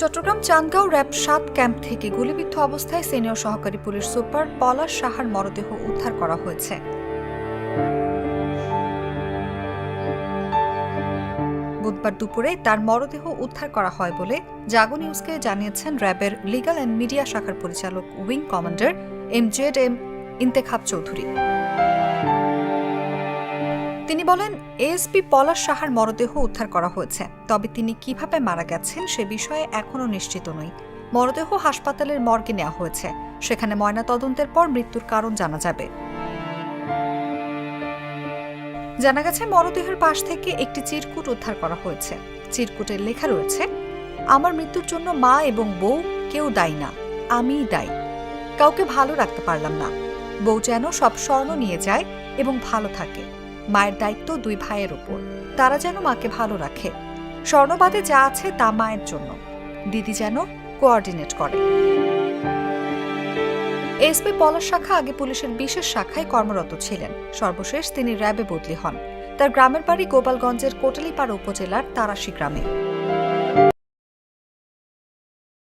Chittagong Chandgaon RAB সাত camp থেকে গুলিবিদ্ধ অবস্থায় সিনিয়র সহকারী পুলিশ সুপার পলাশ সাহার মরদেহ উদ্ধার করা হয়েছে। বুধবার দুপুরে তার মরদেহ উদ্ধার করা হয় বলে জাগো নিউজকে জানিয়েছেন র্যাবের লিগাল অ্যান্ড মিডিয়া শাখার পরিচালক wing commander M Z M Intekhab Chowdhury. তিনি বলেন, এএসপি পলাশ সাহার মরদেহ উদ্ধার করা হয়েছে। তবে তিনি কীভাবে মারা গেছেন সে বিষয়ে এখনও নিশ্চিত নই। মরদেহ হাসপাতালের মর্গে নেওয়া হয়েছে। সেখানে ময়নাতদন্তের পর মৃত্যুর কারণ জানা যাবে। জানা গেছে, মরদেহের পাশ থেকে একটি চিরকুট উদ্ধার করা হয়েছে। চিরকুটের লেখা রয়েছে, আমার মৃত্যুর জন্য মা এবং বউ কেউ দায়ী না, আমিই দায়ী। কাউকে ভালো রাখতে পারলাম না। বউ যেন সব স্বর্ণ নিয়ে যায় এবং ভালো থাকে। মায়ের দায়িত্ব দুই ভাইয়ের ওপর তারা যেন মাকে ভালো রাখে। স্বর্ণবাদে যা আছে তা মায়ের জন্য। দিদি যেন কোঅর্ডিনেট করে। এসপি পলাশ শাখা আগে পুলিশের বিশেষ শাখায় কর্মরত ছিলেন। সর্বশেষ তিনি র্যাবে বদলি হন। তার গ্রামের বাড়ি গোপালগঞ্জের কোটালিপাড়া উপজেলার তারাশি গ্রামে।